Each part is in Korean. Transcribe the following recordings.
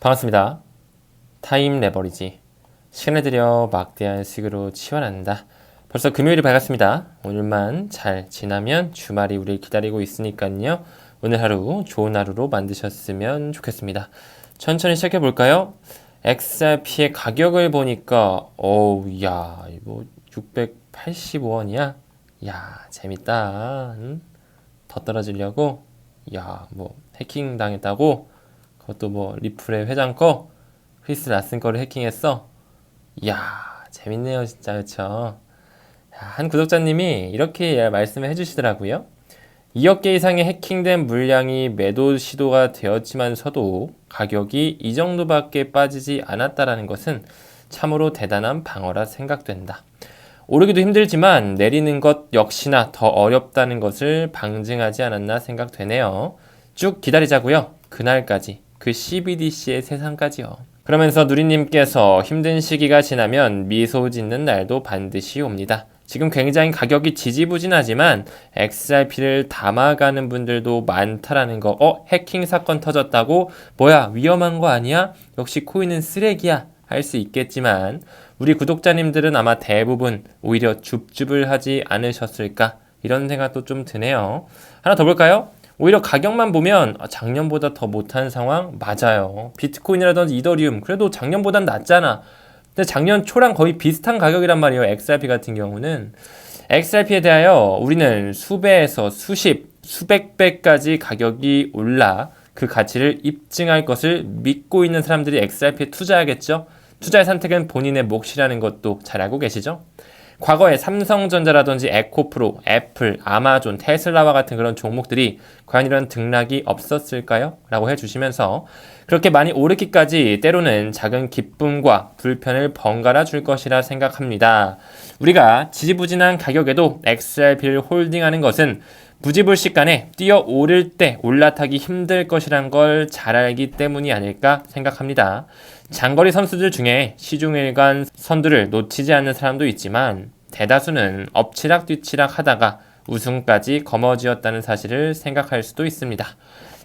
반갑습니다. 타임 레버리지. 시간을 들여 막대한 수익으로 치환한다. 벌써 금요일이 밝았습니다. 오늘만 잘 지나면 주말이 우리를 기다리고 있으니까요. 오늘 하루 좋은 하루로 만드셨으면 좋겠습니다. 천천히 시작해 볼까요? XRP의 가격을 보니까 어우 야 이거 685원이야. 야 재밌다. 응? 더 떨어지려고 야 뭐 해킹 당했다고 그것도 뭐 리플의 회장 거 크리스 라슨 거를 해킹했어. 이야 재밌네요 진짜? 야, 한 구독자님이 이렇게 말씀을 해주시더라고요. 2억 개 이상의 해킹된 물량이 매도 시도가 되었지만서도 가격이 이 정도밖에 빠지지 않았다라는 것은 참으로 대단한 방어라 생각된다. 오르기도 힘들지만 내리는 것 역시나 더 어렵다는 것을 방증하지 않았나 생각되네요. 쭉 기다리자고요. 그날까지 그 CBDC의 세상까지요. 그러면서 누리님께서 힘든 시기가 지나면 미소 짓는 날도 반드시 옵니다. 지금 굉장히 가격이 지지부진하지만 XRP를 담아가는 분들도 많다라는 거. 어, 해킹 사건 터졌다고? 뭐야, 위험한 거 아니야? 역시 코인은 쓰레기야. 할 수 있겠지만 우리 구독자님들은 아마 대부분 오히려 줍줍을 하지 않으셨을까? 이런 생각도 좀 드네요. 하나 더 볼까요? 오히려 가격만 보면 아, 작년보다 더 못한 상황 맞아요. 비트코인이라든지 이더리움 그래도 작년보단 낫잖아. 근데 작년 초랑 거의 비슷한 가격이란 말이에요. XRP 같은 경우는 XRP에 대하여 우리는 수배에서 수십, 수백 배까지 가격이 올라 그 가치를 입증할 것을 믿고 있는 사람들이 XRP에 투자하겠죠. 투자의 선택은 본인의 몫이라는 것도 잘 알고 계시죠? 과거에 삼성전자라든지 에코프로, 애플, 아마존, 테슬라와 같은 그런 종목들이 과연 이런 등락이 없었을까요? 라고 해주시면서 그렇게 많이 오르기까지 때로는 작은 기쁨과 불편을 번갈아 줄 것이라 생각합니다. 우리가 지지부진한 가격에도 XRP를 홀딩하는 것은 부지불식간에 뛰어 오를 때 올라타기 힘들 것이란 걸 잘 알기 때문이 아닐까 생각합니다. 장거리 선수들 중에 시중일관 선두를 놓치지 않는 사람도 있지만 대다수는 엎치락 뒤치락 하다가 우승까지 거머쥐었다는 사실을 생각할 수도 있습니다.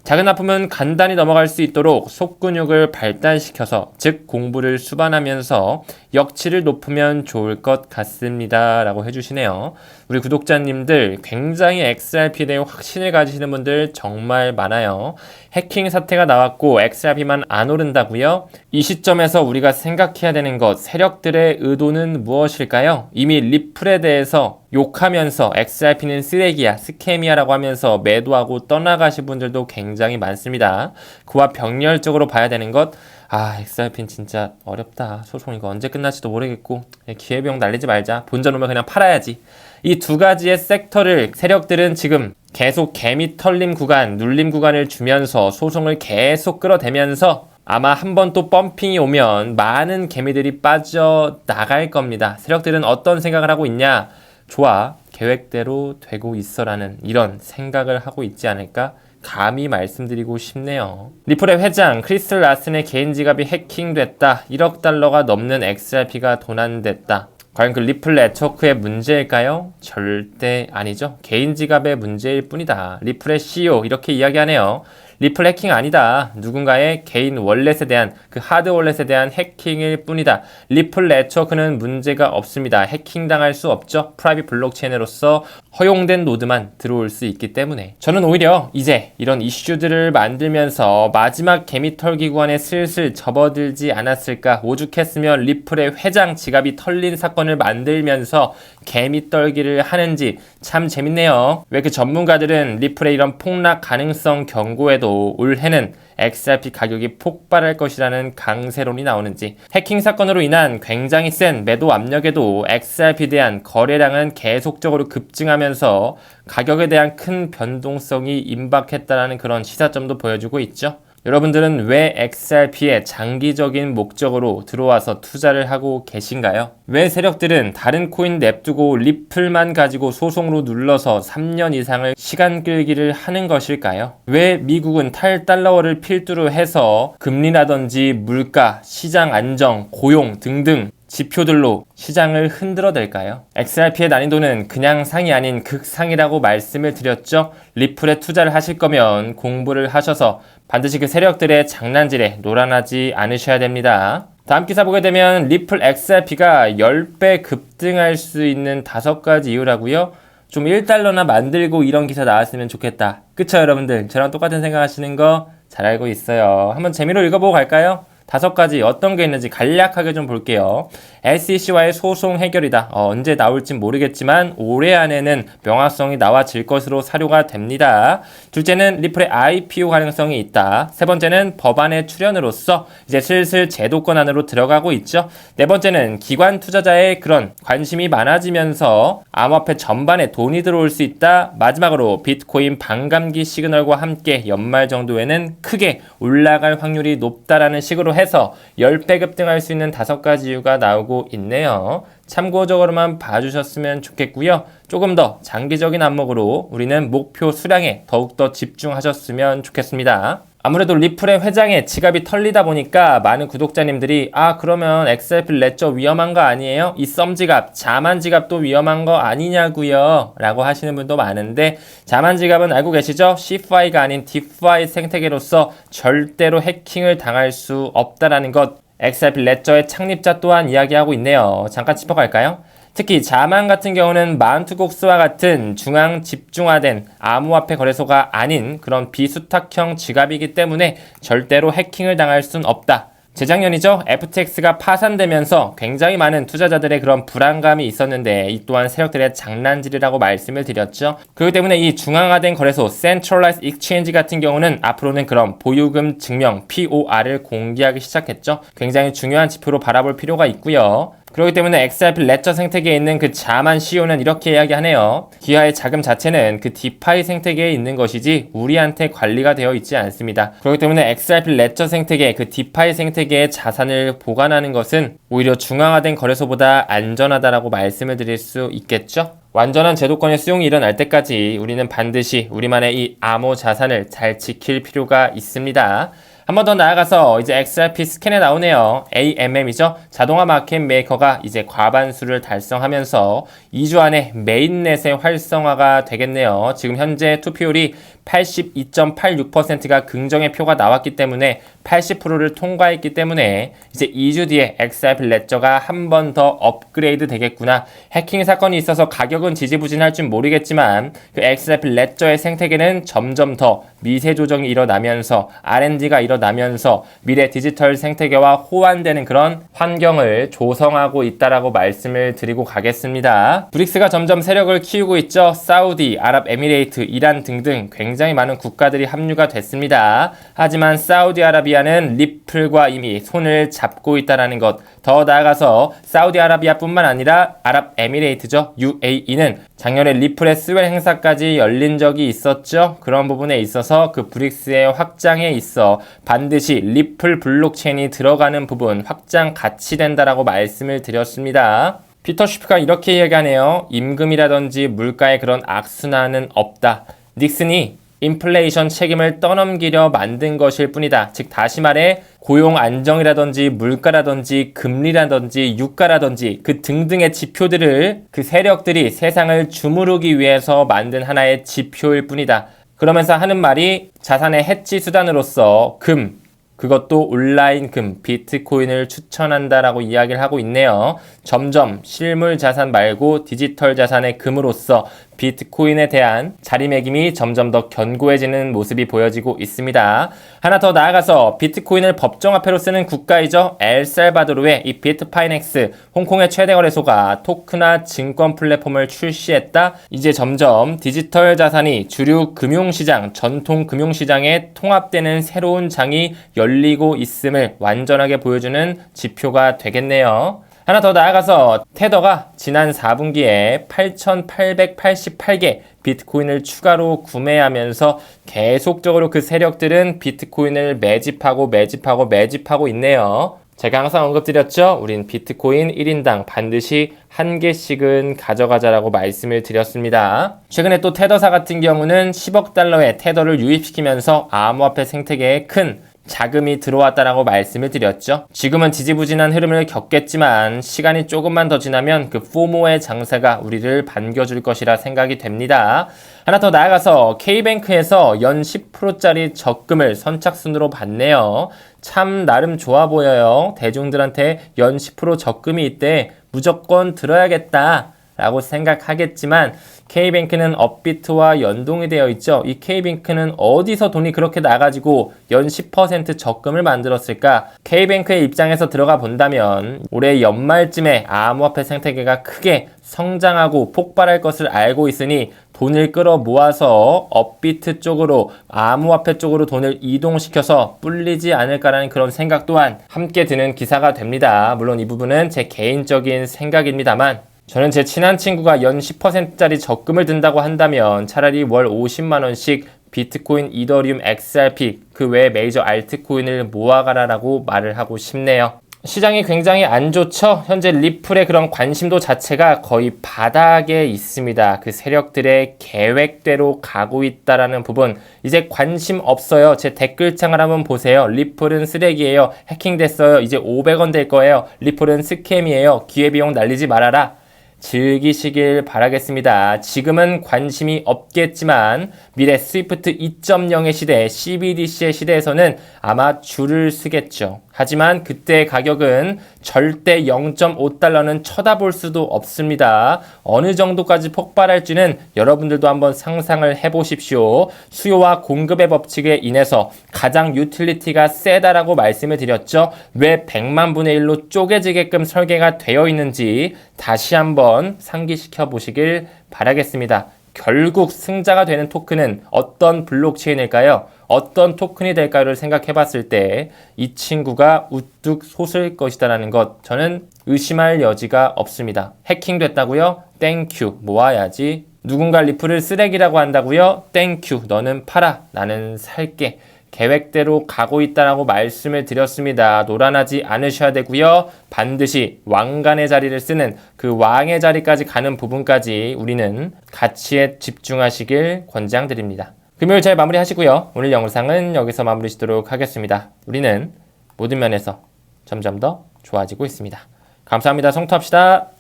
작은 아픔은 간단히 넘어갈 수 있도록 속근육을 발달시켜서 즉 공부를 수반하면서 역치를 높으면 좋을 것 같습니다. 라고 해주시네요. 우리 구독자님들 굉장히 XRP에 대해 확신을 가지시는 분들 정말 많아요. 해킹 사태가 나왔고 XRP만 안 오른다고요? 이 시점에서 우리가 생각해야 되는 것 세력들의 의도는 무엇일까요? 이미 리플에 대해서 욕하면서 XRP는 쓰레기야, 스캠이야라고 하면서 매도하고 떠나가신 분들도 굉장히 많습니다. 그와 병렬적으로 봐야 되는 것 아, XRP는 진짜 어렵다. 소송 이거 언제 끝날지도 모르겠고 기회비용 날리지 말자. 본전 오면 그냥 팔아야지. 이 두 가지의 섹터를 세력들은 지금 계속 개미 털림 구간, 눌림 구간을 주면서 소송을 계속 끌어대면서 아마 한 번 또 펌핑이 오면 많은 개미들이 빠져 나갈 겁니다. 세력들은 어떤 생각을 하고 있냐? 좋아. 계획대로 되고 있어라는 이런 생각을 하고 있지 않을까 감히 말씀드리고 싶네요. 리플의 회장 크리스 라슨의 개인 지갑이 해킹됐다. 1억 달러가 넘는 XRP가 도난됐다. 과연 그 리플 네트워크의 문제일까요? 절대 아니죠. 개인 지갑의 문제일 뿐이다. 리플의 CEO 이렇게 이야기하네요. 리플 해킹 아니다. 누군가의 개인 월렛에 대한 그 하드 월렛에 대한 해킹일 뿐이다. 리플 네트워크는 문제가 없습니다. 해킹 당할 수 없죠. 프라이빗 블록체인으로서 허용된 노드만 들어올 수 있기 때문에 저는 오히려 이제 이런 이슈들을 만들면서 마지막 개미털 기구안에 슬슬 접어들지 않았을까 오죽했으면 리플의 회장 지갑이 털린 사건을 만들면서 개미 떨기를 하는지 참 재밌네요. 왜 그 전문가들은 리플의 이런 폭락 가능성 경고에도 올해는 XRP 가격이 폭발할 것이라는 강세론이 나오는지 해킹 사건으로 인한 굉장히 센 매도 압력에도 XRP에 대한 거래량은 계속적으로 급증하면서 가격에 대한 큰 변동성이 임박했다라는 그런 시사점도 보여주고 있죠. 여러분들은 왜 XRP에 장기적인 목적으로 들어와서 투자를 하고 계신가요? 왜 세력들은 다른 코인 냅두고 리플만 가지고 소송으로 눌러서 3년 이상을 시간 끌기를 하는 것일까요? 왜 미국은 탈달러워를 필두로 해서 금리라든지 물가, 시장 안정, 고용 등등 지표들로 시장을 흔들어 댈까요? XRP의 난이도는 그냥 상이 아닌 극상이라고 말씀을 드렸죠. 리플에 투자를 하실 거면 공부를 하셔서 반드시 그 세력들의 장난질에 노란하지 않으셔야 됩니다. 다음 기사 보게 되면 리플 XRP가 10배 급등할 수 있는 다섯 가지 이유라고요? 좀 1달러나 만들고 이런 기사 나왔으면 좋겠다. 그쵸 여러분들? 저랑 똑같은 생각하시는 거 잘 알고 있어요. 한번 재미로 읽어보고 갈까요? 다섯 가지 어떤 게 있는지 간략하게 좀 볼게요. SEC와의 소송 해결이다. 어, 언제 나올진 모르겠지만 올해 안에는 명확성이 나와질 것으로 사료가 됩니다. 둘째는 리플의 IPO 가능성이 있다. 세 번째는 법안의 출연으로서 이제 슬슬 제도권 안으로 들어가고 있죠. 네 번째는 기관 투자자의 그런 관심이 많아지면서 암호화폐 전반에 돈이 들어올 수 있다. 마지막으로 비트코인 반감기 시그널과 함께 연말 정도에는 크게 올라갈 확률이 높다라는 식으로 해서 10배 급등할 수 있는 다섯 가지 이유가 나오고 있네요. 참고적으로만 봐주셨으면 좋겠고요. 조금 더 장기적인 안목으로 우리는 목표 수량에 더욱더 집중하셨으면 좋겠습니다. 아무래도 리플의 회장에 지갑이 털리다 보니까 많은 구독자님들이 아 그러면 XRP 레저 위험한 거 아니에요? 이 썸지갑, 자만지갑도 위험한 거 아니냐고요? 라고 하시는 분도 많은데 자만지갑은 알고 계시죠? CFI가 아닌 DeFi 생태계로서 절대로 해킹을 당할 수 없다라는 것 XRP 레저의 창립자 또한 이야기하고 있네요. 잠깐 짚어갈까요? 특히 자만 같은 경우는 마운트곡스와 같은 중앙 집중화된 암호화폐 거래소가 아닌 그런 비수탁형 지갑이기 때문에 절대로 해킹을 당할 순 없다. 재작년이죠. FTX가 파산되면서 굉장히 많은 투자자들의 그런 불안감이 있었는데 이 또한 세력들의 장난질이라고 말씀을 드렸죠. 그렇기 때문에 이 중앙화된 거래소 Centralized Exchange 같은 경우는 앞으로는 그런 보유금 증명 POR을 공개하기 시작했죠. 굉장히 중요한 지표로 바라볼 필요가 있고요. 그렇기 때문에 XRP 레저 생태계에 있는 그 자만 CEO는 이렇게 이야기하네요. 기아의 자금 자체는 그 디파이 생태계에 있는 것이지 우리한테 관리가 되어 있지 않습니다. 그렇기 때문에 XRP 레저 생태계, 그 디파이 생태계의 자산을 보관하는 것은 오히려 중앙화된 거래소보다 안전하다라고 말씀을 드릴 수 있겠죠? 완전한 제도권의 수용이 일어날 때까지 우리는 반드시 우리만의 이 암호 자산을 잘 지킬 필요가 있습니다. 한 번 더 나아가서 이제 XRP 스캔에 나오네요. AMM이죠. 자동화 마켓 메이커가 이제 과반수를 달성하면서 2주 안에 메인넷의 활성화가 되겠네요. 지금 현재 투표율이 82.86%가 긍정의 표가 나왔기 때문에 80%를 통과했기 때문에 이제 2주 뒤에 XRP 레저가 한 번 더 업그레이드 되겠구나. 해킹 사건이 있어서 가격은 지지부진할 줄 모르겠지만 그 XRP 레저의 생태계는 점점 더 미세 조정이 일어나면서 R&D가 일어나면서 미래 디지털 생태계와 호환되는 그런 환경을 조성하고 있다라고 말씀을 드리고 가겠습니다. 브릭스가 점점 세력을 키우고 있죠. 사우디, 아랍에미레이트, 이란 등등 굉장히 많은 국가들이 합류가 됐습니다. 하지만 사우디아라비아 는 리플과 이미 손을 잡고 있다라는 것. 더 나아가서 사우디아라비아뿐만 아니라 아랍에미레이트죠. UAE는 작년에 리플의 스웰 행사까지 열린 적이 있었죠. 그런 부분에 있어서 그 브릭스의 확장에 있어 반드시 리플 블록체인이 들어가는 부분 확장 같이 된다라고 말씀을 드렸습니다. 피터 슈프가 이렇게 얘기하네요. 임금이라든지 물가의 그런 악순환은 없다. 닉슨이 인플레이션 책임을 떠넘기려 만든 것일 뿐이다. 즉 다시 말해 고용 안정이라든지 물가라든지 금리라든지 유가라든지 그 등등의 지표들을 그 세력들이 세상을 주무르기 위해서 만든 하나의 지표일 뿐이다. 그러면서 하는 말이 자산의 해치 수단으로서 금, 그것도 온라인 금, 비트코인을 추천한다라고 이야기를 하고 있네요. 점점 실물 자산 말고 디지털 자산의 금으로서 비트코인에 대한 자리매김이 점점 더 견고해지는 모습이 보여지고 있습니다. 하나 더 나아가서 비트코인을 법정화폐로 쓰는 국가이죠. 엘살바도르의 이 비트파이넥스, 홍콩의 최대 거래소가 토크나 증권 플랫폼을 출시했다. 이제 점점 디지털 자산이 주류 금융시장, 전통 금융시장에 통합되는 새로운 장이 열리고 있음을 완전하게 보여주는 지표가 되겠네요. 하나 더 나아가서 테더가 지난 4분기에 8,888개 비트코인을 추가로 구매하면서 계속적으로 그 세력들은 비트코인을 매집하고 매집하고 매집하고 있네요. 제가 항상 언급드렸죠? 우린 비트코인 1인당 반드시 한 개씩은 가져가자라고 말씀을 드렸습니다. 최근에 또 테더사 같은 경우는 10억 달러의 테더를 유입시키면서 암호화폐 생태계에 큰 자금이 들어왔다라고 말씀을 드렸죠. 지금은 지지부진한 흐름을 겪겠지만 시간이 조금만 더 지나면 그 포모의 장세가 우리를 반겨줄 것이라 생각이 됩니다. 하나 더 나아가서 K뱅크에서 연 10%짜리 적금을 선착순으로 받네요. 참 나름 좋아 보여요. 대중들한테 연 10% 적금이 있대. 무조건 들어야겠다. 라고 생각하겠지만 K뱅크는 업비트와 연동이 되어 있죠. 이 K뱅크는 어디서 돈이 그렇게 나가지고 연 10% 적금을 만들었을까? K뱅크의 입장에서 들어가 본다면 올해 연말쯤에 암호화폐 생태계가 크게 성장하고 폭발할 것을 알고 있으니 돈을 끌어 모아서 업비트 쪽으로 암호화폐 쪽으로 돈을 이동시켜서 불리지 않을까라는 그런 생각 또한 함께 드는 기사가 됩니다. 물론 이 부분은 제 개인적인 생각입니다만 저는 제 친한 친구가 연 10%짜리 적금을 든다고 한다면 차라리 월 50만원씩 비트코인, 이더리움, XRP 그 외 메이저 알트코인을 모아가라라고 말을 하고 싶네요. 시장이 굉장히 안 좋죠. 현재 리플의 그런 관심도 자체가 거의 바닥에 있습니다. 그 세력들의 계획대로 가고 있다라는 부분. 이제 관심 없어요. 제 댓글창을 한번 보세요. 리플은 쓰레기예요. 해킹됐어요. 이제 500원 될 거예요. 리플은 스캠이에요. 기회비용 날리지 말아라. 즐기시길 바라겠습니다. 지금은 관심이 없겠지만 미래 스위프트 2.0의 시대, CBDC의 시대에서는 아마 줄을 쓰겠죠. 하지만 그때 가격은 절대 0.5달러는 쳐다볼 수도 없습니다. 어느 정도까지 폭발할지는 여러분들도 한번 상상을 해보십시오. 수요와 공급의 법칙에 인해서 가장 유틸리티가 세다라고 말씀을 드렸죠. 왜 100만 분의 1로 쪼개지게끔 설계가 되어 있는지 다시 한번 상기시켜 보시길 바라겠습니다. 결국 승자가 되는 토큰은 어떤 블록체인일까요? 어떤 토큰이 될까를 생각해 봤을 때 이 친구가 우뚝 솟을 것이다라는 것 저는 의심할 여지가 없습니다. 해킹됐다고요? 땡큐 모아야지. 누군가 리플을 쓰레기라고 한다고요? 땡큐 너는 팔아 나는 살게. 계획대로 가고 있다라고 말씀을 드렸습니다. 노란하지 않으셔야 되고요. 반드시 왕관의 자리를 쓰는 그 왕의 자리까지 가는 부분까지 우리는 가치에 집중하시길 권장드립니다. 금요일 잘 마무리하시고요. 오늘 영상은 여기서 마무리 짓도록 하겠습니다. 우리는 모든 면에서 점점 더 좋아지고 있습니다. 감사합니다. 성투합시다.